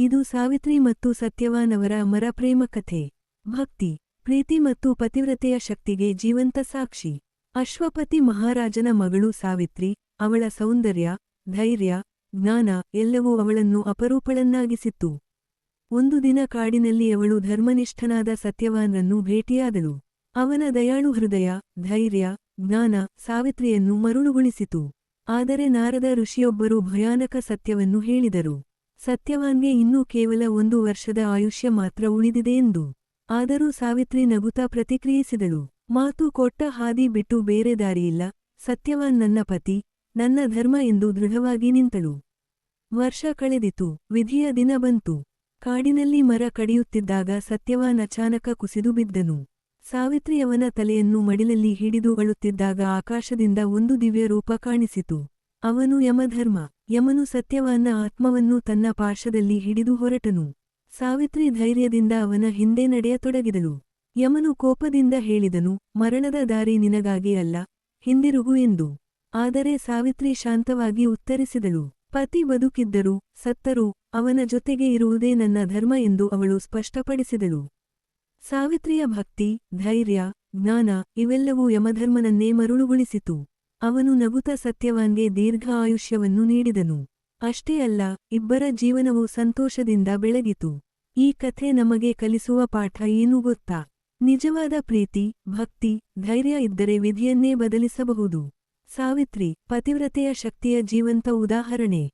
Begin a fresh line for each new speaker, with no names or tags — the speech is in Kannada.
ಇದು ಸಾವಿತ್ರಿ ಮತ್ತು ಸತ್ಯವಾನ್ ಅವರ ಅಮರ ಪ್ರೇಮ ಕಥೆ. ಭಕ್ತಿ, ಪ್ರೀತಿ ಮತ್ತು ಪತಿವ್ರತೆಯ ಶಕ್ತಿಗೆ ಜೀವಂತ ಸಾಕ್ಷಿ. ಅಶ್ವಪತಿ ಮಹಾರಾಜನ ಮಗಳು ಸಾವಿತ್ರಿ, ಅವಳ ಸೌಂದರ್ಯ, ಧೈರ್ಯ, ಜ್ಞಾನ ಎಲ್ಲವೂ ಅವಳನ್ನು ಅಪರೂಪಳನ್ನಾಗಿಸಿತ್ತು. ಒಂದು ದಿನ ಕಾಡಿನಲ್ಲಿ ಅವಳು ಧರ್ಮನಿಷ್ಠನಾದ ಸತ್ಯವಾನ್ರನ್ನು ಭೇಟಿಯಾದಳು. ಅವನ ದಯಾಳು ಹೃದಯ, ಧೈರ್ಯ, ಜ್ಞಾನ ಸಾವಿತ್ರಿಯನ್ನು ಮರುಳುಗೊಳಿಸಿತು. ಆದರೆ ನಾರದ ಋಷಿಯೊಬ್ಬರು ಭಯಾನಕ ಸತ್ಯವನ್ನು ಹೇಳಿದರು. ಸತ್ಯವಾನ್ಗೆ ಇನ್ನೂ ಕೇವಲ ಒಂದು ವರ್ಷದ ಆಯುಷ್ಯ ಮಾತ್ರ ಉಳಿದಿದೆ ಎಂದು. ಆದರೂ ಸಾವಿತ್ರಿ ನಗುತ್ತಾ ಪ್ರತಿಕ್ರಿಯಿಸಿದಳು. ಮಾತು ಕೊಟ್ಟ ಹಾದಿ ಬಿಟ್ಟು ಬೇರೆ ದಾರಿಯಿಲ್ಲ. ಸತ್ಯವಾನ್ ನನ್ನ ಪತಿ, ನನ್ನ ಧರ್ಮ ಎಂದು ದೃಢವಾಗಿ ನಿಂತಳು. ವರ್ಷ ಕಳೆದಿತು, ವಿಧಿಯ ದಿನ ಬಂತು. ಕಾಡಿನಲ್ಲಿ ಮರ ಕಡಿಯುತ್ತಿದ್ದಾಗ ಸತ್ಯವಾನ್ ಅಚಾನಕ ಕುಸಿದು ಬಿದ್ದನು. ಸಾವಿತ್ರಿಯವನ ತಲೆಯನ್ನು ಮಡಿಲಲ್ಲಿ ಹಿಡಿದು ಅಳುತ್ತಿದ್ದಾಗ ಆಕಾಶದಿಂದ ಒಂದು ದಿವ್ಯ ರೂಪ ಕಾಣಿಸಿತು. ಅವನು ಯಮಧರ್ಮ. ಯಮನು ಸತ್ಯವನ್ನ ಆತ್ಮವನ್ನು ತನ್ನ ಪಾರ್ಶ್ವದಲ್ಲಿ ಹಿಡಿದು ಹೊರಟನು. ಸಾವಿತ್ರಿ ಧೈರ್ಯದಿಂದ ಅವನ ಹಿಂದೆ ನಡೆಯತೊಡಗಿದಳು. ಯಮನು ಕೋಪದಿಂದ ಹೇಳಿದನು, ಮರಣದ ದಾರಿ ನಿನಗಾಗಿ ಅಲ್ಲ, ಹಿಂದಿರುಗು ಎಂದು. ಆದರೆ ಸಾವಿತ್ರಿ ಶಾಂತವಾಗಿ ಉತ್ತರಿಸಿದಳು, ಪತಿ ಬದುಕಿದ್ದರೂ ಸತ್ತರೂ ಅವನ ಜೊತೆಗೆ ಇರುವುದೇ ನನ್ನ ಧರ್ಮ ಎಂದು ಅವಳು ಸ್ಪಷ್ಟಪಡಿಸಿದಳು. ಸಾವಿತ್ರಿಯ ಭಕ್ತಿ, ಧೈರ್ಯ, ಜ್ಞಾನ ಇವೆಲ್ಲವೂ ಯಮಧರ್ಮನನ್ನೇ ಮರುಳುಗೊಳಿಸಿತು. ಅವನು ನಗುತ ಸತ್ಯವಾನ್ಗೆ ದೀರ್ಘ ಆಯುಷ್ಯವನ್ನು ನೀಡಿದನು. ಅಷ್ಟೇ ಅಲ್ಲ, ಇಬ್ಬರ ಜೀವನವು ಸಂತೋಷದಿಂದ ಬೆಳಗಿತು. ಈ ಕಥೆ ನಮಗೆ ಕಲಿಸುವ ಪಾಠ ಏನು ಗೊತ್ತಾ? ನಿಜವಾದ ಪ್ರೀತಿ, ಭಕ್ತಿ, ಧೈರ್ಯ ಇದ್ದರೆ ವಿಧಿಯನ್ನೇ ಬದಲಿಸಬಹುದು. ಸಾವಿತ್ರಿ, ಪತಿವ್ರತೆಯ ಶಕ್ತಿಯ ಜೀವಂತ ಉದಾಹರಣೆ.